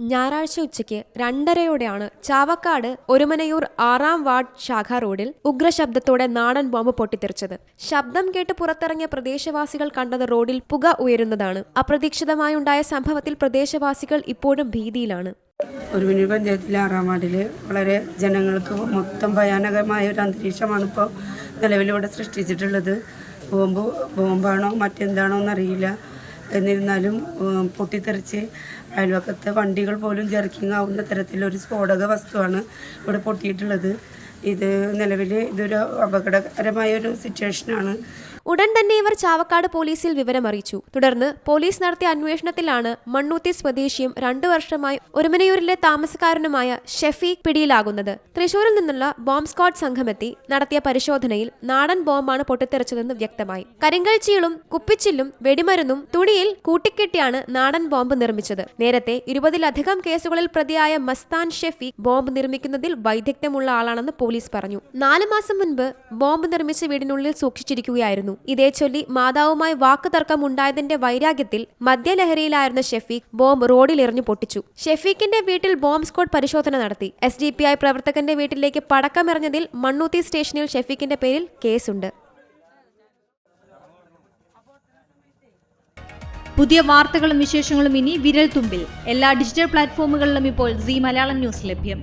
ഞായറാഴ്ച ഉച്ചയ്ക്ക് രണ്ടരയോടെയാണ് ചാവക്കാട് ഒരുമനയൂർ ആറാം വാർഡ് ശാഖ റോഡിൽ ഉഗ്രശബ്ദത്തോടെ നാടൻ ബോംബ് പൊട്ടിത്തെറിച്ചത്. ശബ്ദം കേട്ട് പുറത്തിറങ്ങിയ പ്രദേശവാസികൾ കണ്ടത് റോഡിൽ പുക ഉയരുന്നതാണ്. അപ്രതീക്ഷിതമായുണ്ടായ സംഭവത്തിൽ പ്രദേശവാസികൾ ഇപ്പോഴും ഭീതിയിലാണ്. ഒരുമിനി പഞ്ചായത്തിലെ ആറാം വാർഡിൽ വളരെ ജനങ്ങൾക്ക് മൊത്തം ഭയാനകമായ ഒരു അന്തരീക്ഷമാണ് ഇപ്പോൾ നിലവിലിവിടെ സൃഷ്ടിച്ചിട്ടുള്ളത്. ബോംബ് ബോംബാണോ മറ്റെന്താണോ എന്നറിയില്ല എന്നിരുന്നാലും പൊട്ടിത്തെറിച്ച് അയൽവക്കത്തെ വണ്ടികൾ പോലും ജർക്കിങ് ആവുന്ന തരത്തിലൊരു സ്ഫോടക വസ്തുവാണ് ഇവിടെ പൊട്ടിയിട്ടുള്ളത്. ഇത് നിലവിൽ ഇതൊരു അപകടകരമായ ഒരു സിറ്റുവേഷനാണ് ഉടൻ തന്നെ ഇവർ ചാവക്കാട് പോലീസിൽ വിവരമറിയിച്ചു തുടർന്ന് പോലീസ് നടത്തിയ അന്വേഷണത്തിലാണ് മണ്ണൂത്തി സ്വദേശിയും രണ്ടു വർഷമായി ഒരുമനയൂരിലെ താമസക്കാരനുമായ ഷെഫീഖ് പിടിയിലാകുന്നത്. തൃശൂരിൽ നിന്നുള്ള ബോംബ് സ്ക്വാഡ് സംഘമെത്തി നടത്തിയ പരിശോധനയിൽ നാടൻ ബോംബാണ് പൊട്ടിത്തെറിച്ചതെന്ന് വ്യക്തമായി. കരിങ്കൽച്ചിയിലും കുപ്പിച്ചില്ലും വെടിമരുന്നും തുണിയിൽ കൂട്ടിക്കെട്ടിയാണ് നാടൻ ബോംബ് നിർമ്മിച്ചത്. നേരത്തെ ഇരുപതിലധികം കേസുകളിൽ പ്രതിയായ മസ്താൻ ഷെഫി ബോംബ് നിർമ്മിക്കുന്നതിൽ വൈദഗ്ധ്യമുള്ള ആളാണെന്ന് പോലീസ് പറഞ്ഞു. നാലു മാസം മുൻപ് ബോംബ് നിർമ്മിച്ച വീടിനുള്ളിൽ സൂക്ഷിച്ചിരിക്കുകയായിരുന്നു. ഇതേ ചൊല്ലി മാതാവുമായി വാക്കുതർക്കം ഉണ്ടായതിന്റെ വൈരാഗ്യത്തിൽ മദ്യലഹരിയിലായിരുന്ന ഷെഫീഖ് ബോംബ് റോഡിൽ എറിഞ്ഞു പൊട്ടിച്ചു. ഷെഫീഖിന്റെ വീട്ടിൽ ബോംബ് സ്ക്വാഡ് പരിശോധന നടത്തി. എസ് ഡി പി ഐ പ്രവർത്തകന്റെ വീട്ടിലേക്ക് പടക്കമെറിഞ്ഞതിൽ മണ്ണൂത്തി സ്റ്റേഷനിൽ ഷെഫീഖിന്റെ പേരിൽ കേസുണ്ട്. പുതിയ വാർത്തകളും വിശേഷങ്ങളും ഇനി വിരൽ തുമ്പിൽ എല്ലാ ഡിജിറ്റൽ പ്ലാറ്റ്ഫോമുകളിലും ഇപ്പോൾ സി മലയാളം ന്യൂസ് ലഭ്യം.